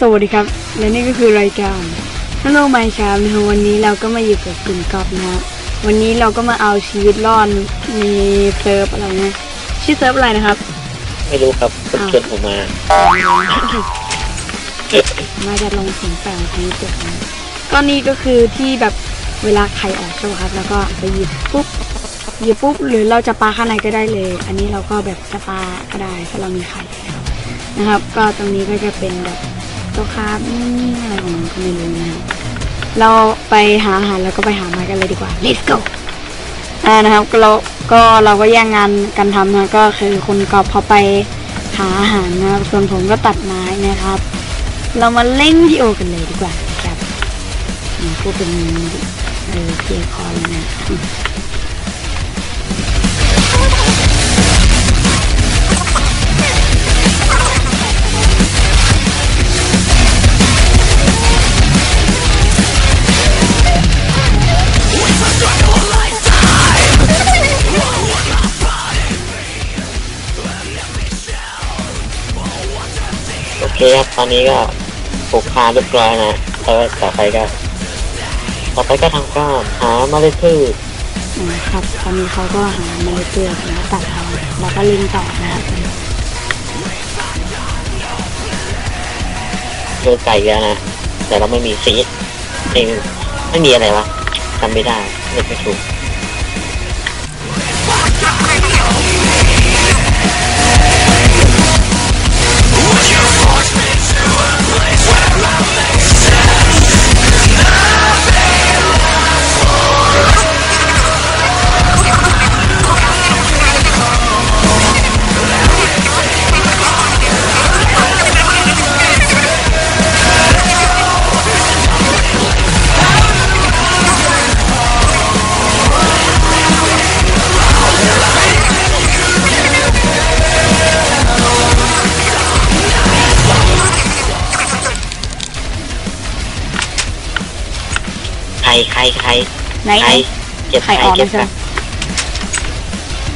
สวัสดีครับ และนี่ก็คือรายการ Hello My ครับนะฮะวันนี้เราก็มาอยู่กับกลุ่มกอบนะฮะวันนี้เราก็มาเอาชีวิตรอดในเซิร์ฟอะไรนะชื่อเซิร์ฟอะไรนะครับ ไม่รู้ครับคนชวนผมมา มาจะลงเสียงแปลงทางนี้ตัวนะก็นี่ก็คือที่แบบเวลาไข่ออกใช่ไหมครับ แล้วก็ไปหยิบปุ๊บหยิบปุ๊บหรือเราจะปาข้างในก็ได้เลย อันนี้เราก็แบบจะปาก็ได้ถ้าเรามีไข่นะครับนะครับ ก็ตรงนี้ก็จะเป็นแบบ ตัวคร์บนี่อะไรของมันก็ไม่รู้นะครับเราไปหาอาหารแล้วก็ไปหาไม้กันเลยดีกว่า let's go อ่านะครับก็เราก็เราก็แย่งงานกันทำนะก็คือคนกอบเขาไปหาอาหารนะครับส่วนผมก็ตัดไม้นะครับ เรามาเล่นวิดีโอกันเลยดีกว่าครับพูดเป็นเออเพียคอเลยนะ คครับตอนนี้ก็ปลูกคาเรียบร้อยนะแล้วต่อไปก็ ต่อไปก็ทำก้อนหาเมล็ดพืชนะครับ ตอนนี้เขาก็หาเมล็ดเปลือกแล้วตัดเอาแล้วก็ลิงต่อนะครับเจอไก่แล้วนะแต่เราไม่มีซีดเองไม่มีอะไรวะจำไม่ได้เลือกไม่ถูก ใครใครใครไหนใคไหรนเก็บไข่ใครออกเก็บใช่ไหม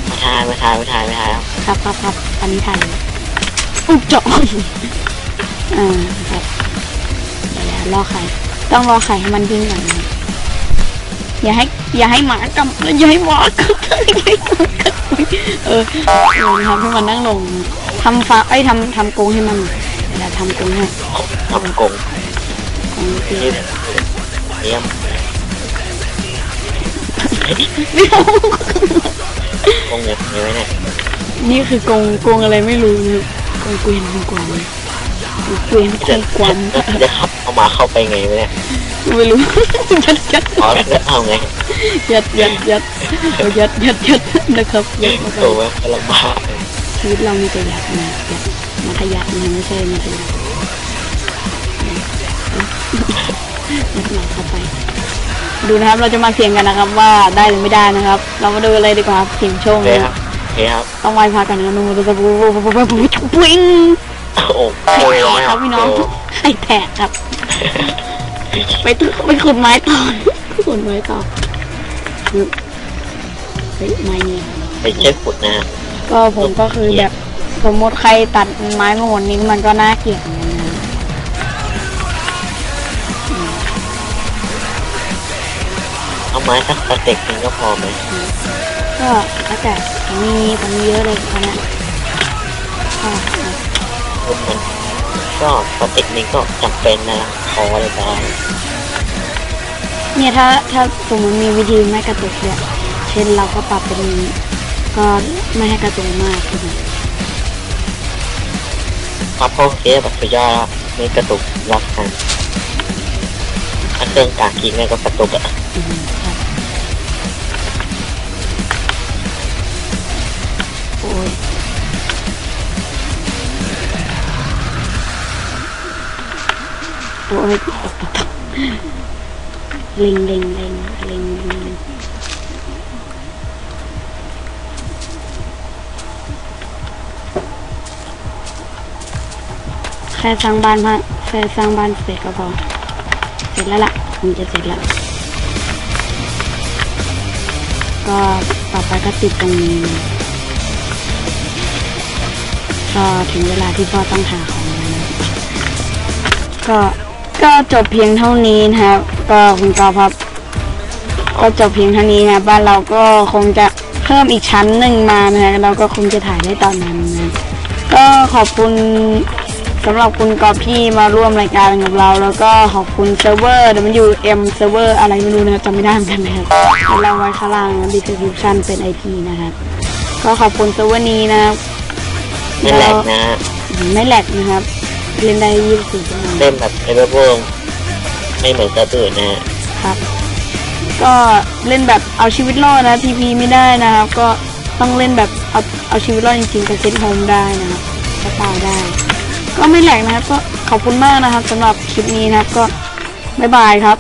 มาทายมาทายมาทายมาทายแล้วครับครับครับอันนี้ถ่ายเลยอุ๊บเจาะอ่าครับเดี๋ยวรอไข่ต้องรอไข่ให้มันดิ้งก่อนนะอย่าให้อย่าให้หมากำอย่าให้หมากำอย่าให้หมากำเออเออทำให้มันนั่งลงทำฟ้าไอ้ยทำทำกรงให้มันเดี๋ยวทำกรงให้ทำกงกรงเตียเยี่ยม เยี่ยมเดี๋ยวกงเนี่ยมีไว้เนี่ยนี่คือกรงกรงอะไรไม่รู้นะกรงเกวียนกรงกวางเกวียนกรงกวางจะจะขับเอามาเข้าไปไงวะเนี่ยไม่รู้ยัดยัดอ๋อแล้วเอาไงยัดยัดยัดเอายัดยัดยัดนะครับยัดเข้าไปโอ้ยลำบากชีวิตเรามีแต่ยัดนะยัดมัธยัดนะไม่ใช่มัธยัดยัดหมาเข้าไป ดูนะครับ เราจะมาเสี่ยงกันนะครับ ว่าได้หรือไม่ได้นะครับ เรามาดูเลยดีกว่าครับเสี่ยงโชคโอเคนะคครัรับบโอเคครับต้องไหว้พระกันนะนูจะปุ๊บปุ๊บปุ๊บปุ๊บปุ๊บปุ๊บโอ้โหครับพี่น้องให้แตกครับ ไปตึกไปขุดไม้ต่อขุดไม้ต่อเฮ้ยไม้นี่ ไปเช็คขุดนะฮะ ก็ผมก็คือแบบสมมติใครตัดไม้มาหมดนี้มันก็น่าเกลียดเหมือนกัน เอาไม้สักสเต็กหนึงก็พอไหมก็แล้วแต่ผมมีผมมีเยอะเลยตอนเนี้ยก็รุ่นมันก็สเต็กหนึงก็จำเป็นนะพอเลยได้เนี่ยถ้าถ้าสมมติมีวิธีไม่กระตุกเนี่ยเช่นเราก็ปรับเป็นก็ไม่ให้กระตุกมากใช่ไหมพับเข้าเคสแบบสุดยอดแล้วไม่กระตุกรับกันถ้า เครื่องกากกินเนี่ก็กระตุกอะโอ้ยโอ้ยเล็งเล็งเล็งเล็งเล็งแค่สร้างบ้านพะแค่สร้างบ้านเสร็จก็พอเสร็จแล้วล่ะ ผมจะเสร็จแล้ว ก็ต่อไปก็ติดตรงนี้ก็ถึงเวลาที่พ่อต้องหาของแล้วนะก็ก็จบเพียงเท่านี้นะครับ ก็คุณกอครับ ก็จบเพียงเท่านี้นะครับบ้านเราก็คงจะเพิ่มอีกชั้นหนึ่งมานะฮะเราก็คงจะถ่ายได้ตอนนั้นนะก็ขอบคุณ สำหรับคุณกอล์ฟที่มาร่วมรายการกับเรา แล้วก็ขอบคุณเซิร์ฟเวอร์ WM เซิร์ฟเวอร์อะไรไม่รู้นะครับจำไม่ได้เหมือนกันนะครับเดี๋ยวเราไว้ข้างล่างนะ description เป็น IP นะครับก็ขอบคุณเซิร์ฟเวอร์นี้นะครับไม่แหลกนะฮะไม่แหลกนะครับ เล่นได้24ชั่วโมงเล่นแบบเอเวอร์โวไม่เหมือนกับอื่นนะฮะครับ ก็เล่นแบบเอาชีวิตรอดนะทีพีไม่ได้นะครับ ก็ต้องเล่นแบบเอาเอาชีวิตรอดจริงๆกับเซตโฮมได้นะครับก็ตายได้ ก็ไม่แหลกนะครับ ก็ขอบคุณมากนะครับสำหรับคลิปนี้นะครับก็บ๊ายบายครับ